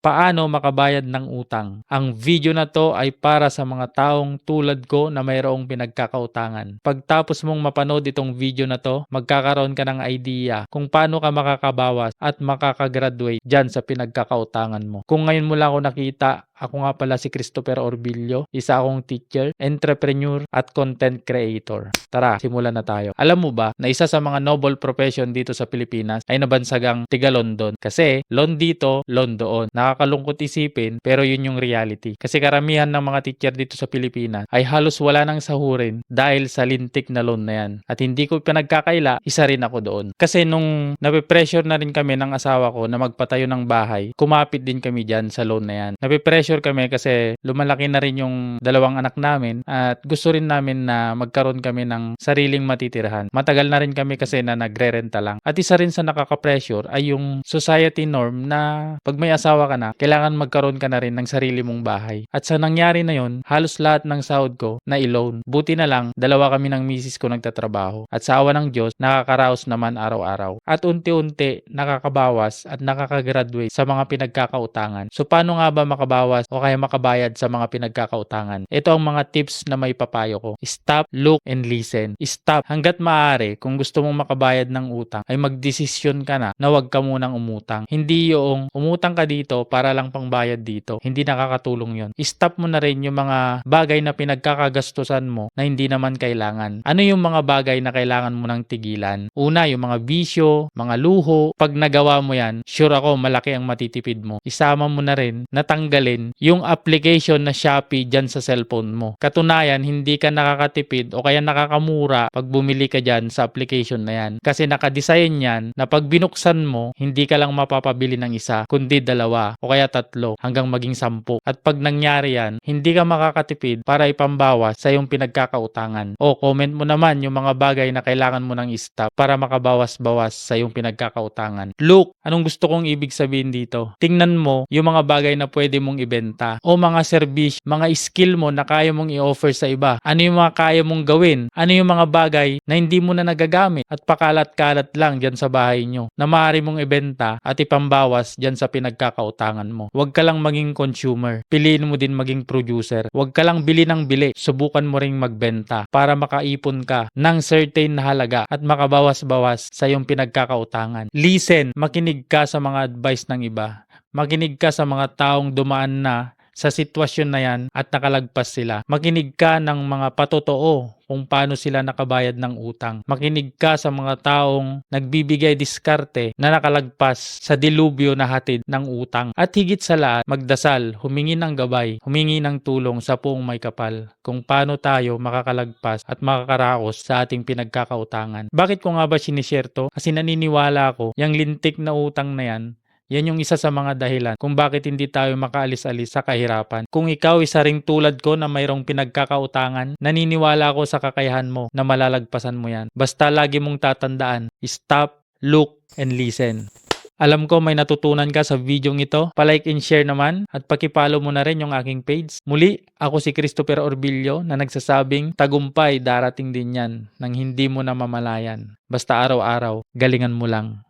Paano makabayad ng utang? Ang video na to ay para sa mga taong tulad ko na mayroong pinagkakautangan. Pagtapos mong mapanood itong video na to, magkakaroon ka ng idea kung paano ka makakabawas at makakagraduate dyan sa pinagkakautangan mo. Kung ngayon mo lang ako nakita, ako nga pala si Christopher Orbillo, isa akong teacher, entrepreneur at content creator. Tara, simulan na tayo. Alam mo ba na isa sa mga noble profession dito sa Pilipinas ay nabansagang tiga London? Kasi loan dito, loan doon. Nakakalungkot isipin pero yun yung reality. Kasi karamihan ng mga teacher dito sa Pilipinas ay halos wala nang sahurin dahil sa lintik na loan na yan. At hindi ko pinagkakaila, isa rin ako doon. Kasi nung nape-pressure na rin kami ng asawa ko na magpatayo ng bahay, kumapit din kami dyan sa loan na yan. Nape-pressure kami kasi lumalaki na rin yung dalawang anak namin at gusto rin namin na magkaroon kami ng sariling matitirahan. Matagal na rin kami kasi na nagre-renta lang. At isa rin sa nakaka-pressure ay yung society norm na pag may asawa ka na, kailangan magkaroon ka na rin ng sarili mong bahay. At sa nangyari na yon, halos lahat ng sahod ko na i-loan. Buti na lang, dalawa kami ng misis ko nagtatrabaho. At sa awa ng Diyos, nakakaraos naman araw-araw. At unti-unti, nakakabawas at nakakagraduate sa mga pinagkakautangan. So paano nga ba makabawas o kaya makabayad sa mga pinagkakautangan? Ito ang mga tips na may papayo ko. Stop, look, and listen. Stop. Hanggat maaari, kung gusto mong makabayad ng utang, ay magdesisyon ka na na huwag ka munang umutang. Hindi yung umutang ka dito para lang pangbayad dito. Hindi nakakatulong yon. Stop mo na rin yung mga bagay na pinagkakagastusan mo na hindi naman kailangan. Ano yung mga bagay na kailangan mo nang tigilan? Una, yung mga bisyo, mga luho. Pag nagawa mo yan, sure ako malaki ang matitipid mo. Isama mo na rin, natanggalin yung application na Shopee dyan sa cellphone mo. Katunayan, hindi ka nakakatipid o kaya nakakamura pag bumili ka dyan sa application na yan. Kasi nakadesign yan na pag binuksan mo, hindi ka lang mapapabili ng isa, kundi dalawa o kaya tatlo hanggang maging sampu. At pag nangyari yan, hindi ka makakatipid para ipambawas sa iyong pinagkakautangan. O comment mo naman yung mga bagay na kailangan mo ng stop para makabawas-bawas sa iyong pinagkakautangan. Look, anong gusto kong ibig sabihin dito? Tingnan mo yung mga bagay na pwede mong ibenta o mga service, mga skill mo na kaya mong i-offer sa iba. Ano yung mga kaya mong gawin? Ano yung mga bagay na hindi mo na nagagamit at pakalat-kalat lang dyan sa bahay nyo na maaari mong ibenta at ipambawas dyan sa pinagkakautangan mo. Huwag ka lang maging consumer. Piliin mo din maging producer. Huwag ka lang bili ng bili. Subukan mo ring magbenta para makaipon ka ng certain na halaga at makabawas-bawas sa iyong pinagkakautangan. Listen, makinig ka sa mga advice ng iba. Makinig ka sa mga taong dumaan na sa sitwasyon na yan at nakalagpas sila. Makinig ka ng mga patotoo kung paano sila nakabayad ng utang. Makinig ka sa mga taong nagbibigay diskarte na nakalagpas sa dilubyo na hatid ng utang. At higit sa lahat, magdasal, humingi ng gabay, humingi ng tulong sa puong may kapal kung paano tayo makakalagpas at makakaraos sa ating pinagkakautangan. Bakit ko nga ba sinishare to? Kasi naniniwala ako, yung lintik na utang na yan, yan yung isa sa mga dahilan kung bakit hindi tayo makaalis-alis sa kahirapan. Kung ikaw isa ring tulad ko na mayroong pinagkakautangan, naniniwala ako sa kakayahan mo na malalagpasan mo yan. Basta lagi mong tatandaan, stop, look, and listen. Alam ko may natutunan ka sa video ito. Palike and share naman at pakipollow mo na rin yung aking page. Muli, ako si Christopher Orbillo na nagsasabing tagumpay darating din yan nang hindi mo na mamalayan. Basta araw-araw, galingan mo lang.